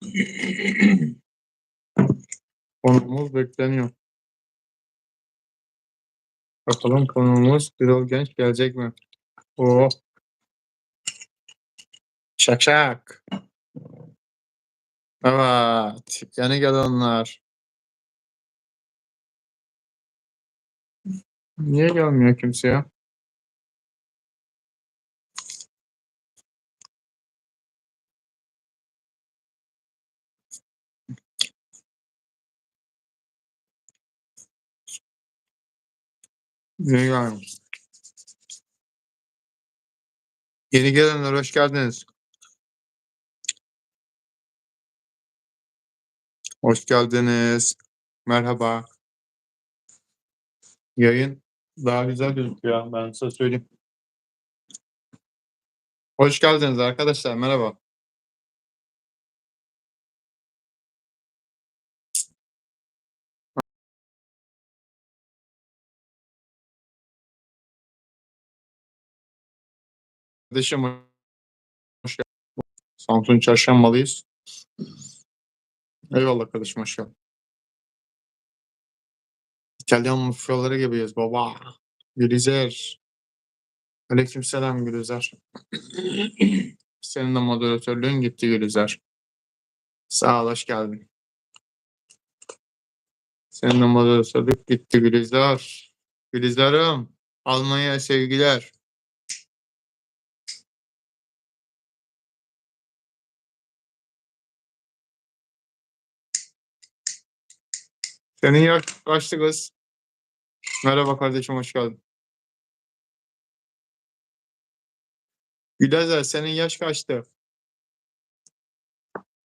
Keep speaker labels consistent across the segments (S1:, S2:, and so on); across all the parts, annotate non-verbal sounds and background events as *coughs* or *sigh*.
S1: *coughs* Konuğumuz bekleniyor. Bakalım konuğumuz Birol Genç gelecek mi? Oo. Şak şak. Evet. Yeni gelenler. Niye gelmiyor kimse ya? Gelmiyor? Yeni gelenler hoş geldiniz. Hoş geldiniz. Merhaba. Yayın daha güzel gözüküyor. Ben size söyleyeyim. Hoş geldiniz arkadaşlar. Merhaba. Kardeşim hoş geldin. Samsun Çarşambalıyız. Eyvallah kardeşim hoş geldin. İtalyan mafyaları gibiyiz baba. Gülüzer. Aleykümselam Gülüzer. Senin de moderatörlüğün gitti Gülüzer. Sağ ol hoş geldin. Senin de moderatörlük gitti Gülüzer. Gülüzer'im. Almanya'ya sevgiler. Senin yaş kaçtı kız? Merhaba kardeşim hoş geldin. Gülezer senin yaş kaçtı?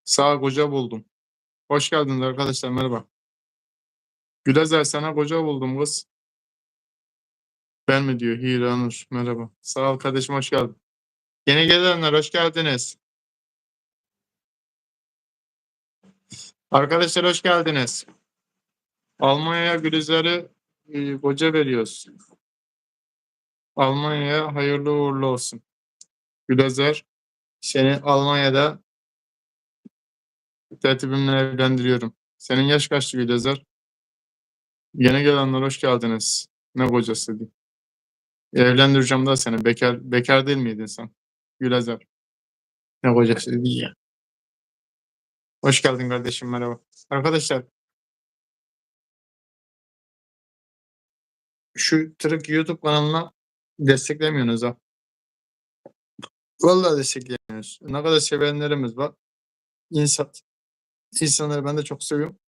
S1: Sağ koca buldum. Hoş geldiniz arkadaşlar merhaba. Gülezer sana koca buldum kız. Ben mi diyor Hiranur merhaba. Sağ ol kardeşim hoş geldin. Yeni gelenler hoş geldiniz. Arkadaşlar hoş geldiniz. Almanya'ya Gülizar'ı e, koca veriyoruz. Almanya'ya hayırlı uğurlu olsun. Gülizar seni Almanya'da tertibimle evlendiriyorum. Senin yaş kaçtı Gülizar? Yeni gelenler hoş geldiniz. Ne kocası diyeyim. Evlendireceğim da seni. Bekar, bekar değil miydin sen? Gülizar. Ne kocası diye. Hoş geldin kardeşim merhaba. Arkadaşlar şu Tırık YouTube kanalına desteklemiyorsunuz ha. Vallahi desteklemiyoruz. Ne kadar sevenlerimiz var. İnsan, insanları ben de çok seviyorum.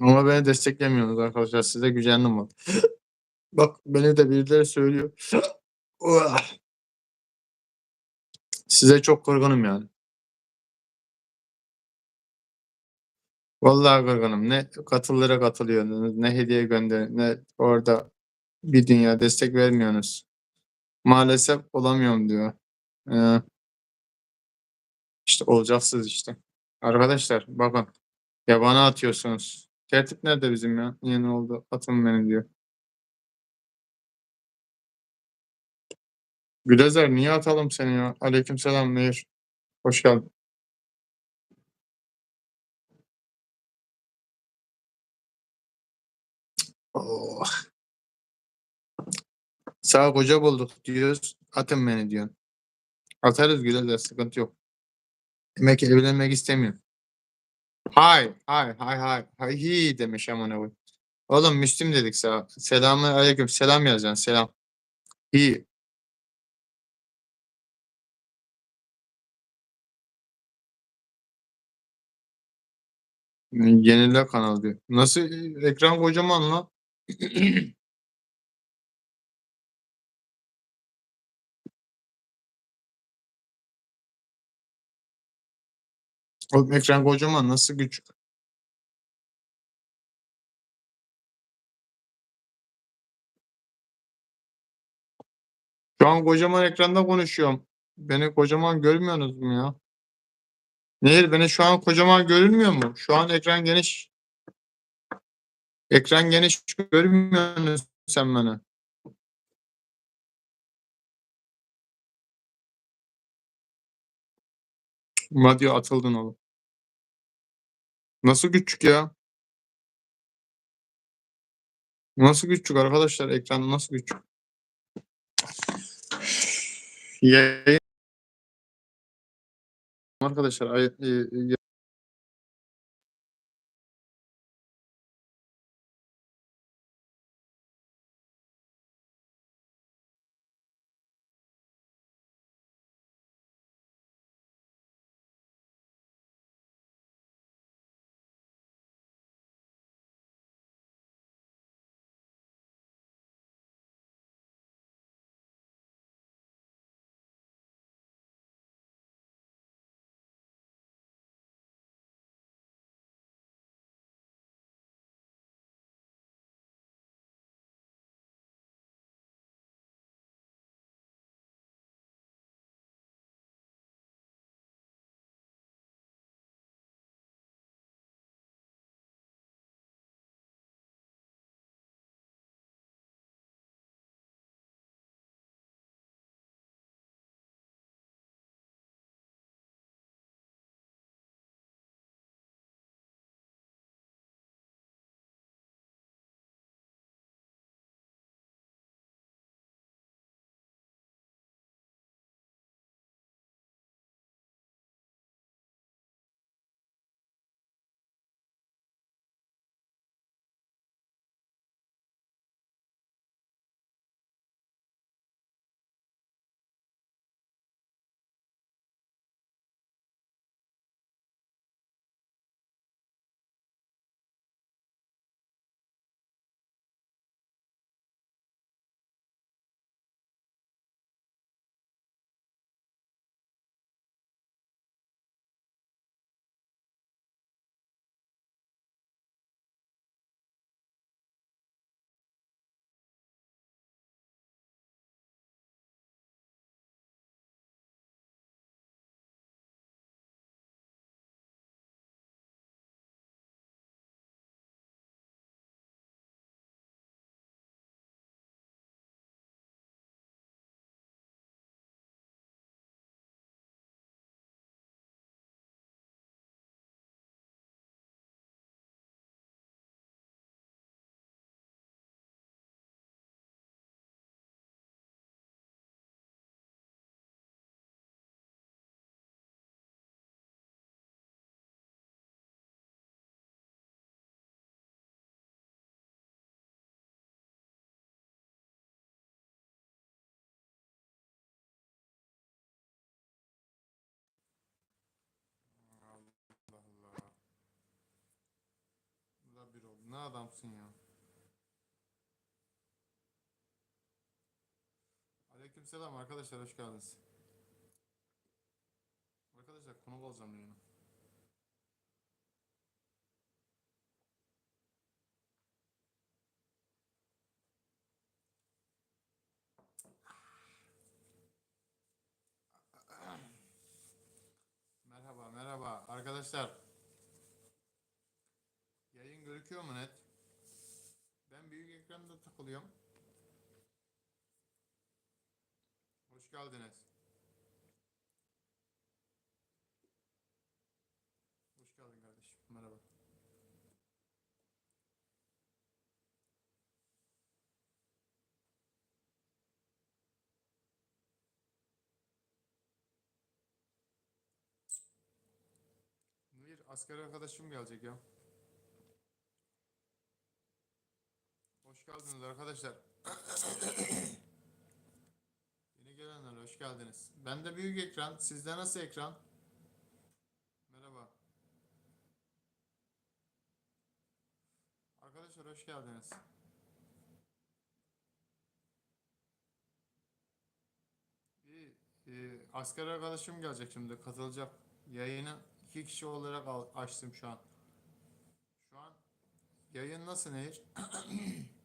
S1: Ama beni desteklemiyorsunuz arkadaşlar. Size gücendim var. *gasps* Bak beni de birileri söylüyor. *gasps* Size çok kırgınım yani. Vallahi kırgınım. Ne katıllara katılıyorsunuz, ne hediye gönder, ne orada bir dünya destek vermiyorsunuz. Maalesef olamıyorum diyor. Ee, işte olacaksınız işte. Arkadaşlar bakın yabana atıyorsunuz. Tertip nerede bizim ya? Niye ne oldu? Atın beni diyor. Gülezer niye atalım seni ya? Aleykümselam Nehir. Hoş geldin. Oh. Sağ koca bulduk diyoruz. Atın beni diyorsun. Atarız Gülezer sıkıntı yok. Demek evlenmek istemiyor. Hay hay hay hay hay hi demiş aman abi. Oğlum Müslüm dedik sana. Selamun aleyküm. Selam yazacaksın. Selam. Hi. Yenile kanal diyor. Nasıl ekran kocaman lan? *clears throat* Oğlum ekran kocaman nasıl güç? Şu an kocaman ekranda konuşuyorum. Beni kocaman görmüyorsunuz mu ya? Nehir beni şu an kocaman görünmüyor mu? Şu an ekran geniş. Ekran geniş görmüyor sen bana? Madya atıldın oğlum. Nasıl küçük ya? Nasıl küçük arkadaşlar? Ekran nasıl küçük? Yayın arkadaşlar e- Ne adamsın ya? Aleykümselam arkadaşlar hoş geldiniz. Arkadaşlar konu olacağım yine. Merhaba merhaba arkadaşlar. Gözüküyor mu net? Ben büyük ekranda takılıyorum. Hoş geldiniz. Hoş geldin kardeşim. Merhaba. Bir asker arkadaşım gelecek ya. Hoş geldiniz arkadaşlar. *coughs* Yeni gelenler hoş geldiniz. Bende büyük ekran. Sizde nasıl ekran? Merhaba. Arkadaşlar hoş geldiniz. Bir e, asker arkadaşım gelecek şimdi katılacak. Yayını iki kişi olarak açtım şu an. Şu an yayın nasıl Nehir? *coughs*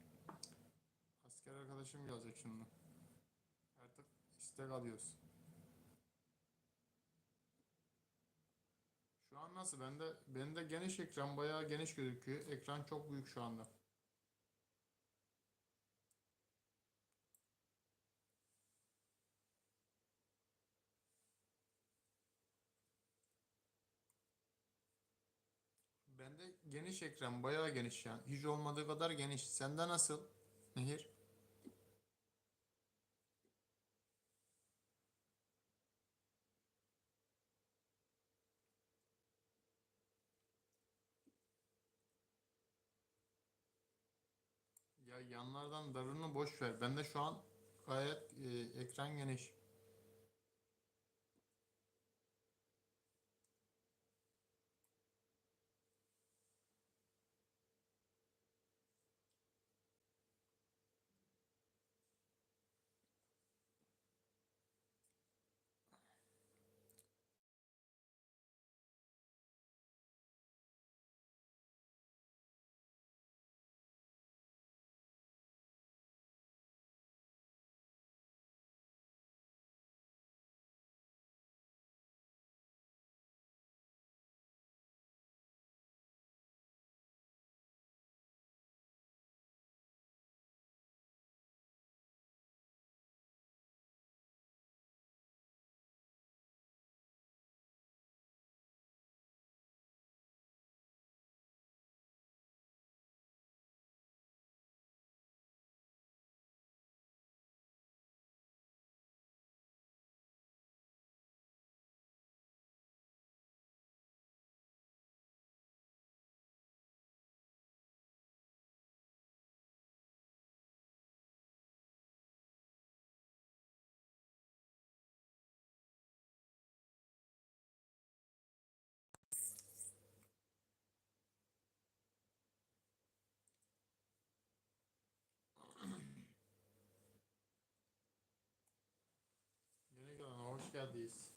S1: arkadaşım gelecek şimdi. Artık istek alıyoruz. Şu an nasıl? Bende bende geniş ekran bayağı geniş gözüküyor. Ekran çok büyük şu anda. Bende geniş ekran, bayağı geniş yani. Hiç olmadığı kadar geniş. Sende nasıl? Nehir? Ya yanlardan darını boş ver. Bende şu an gayet e, ekran geniş. Gelen hoş geldiniz.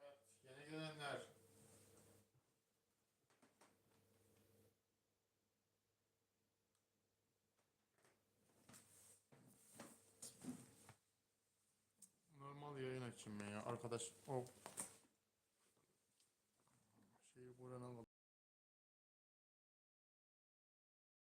S1: Evet, yeni gelenler. Ben ya arkadaş. O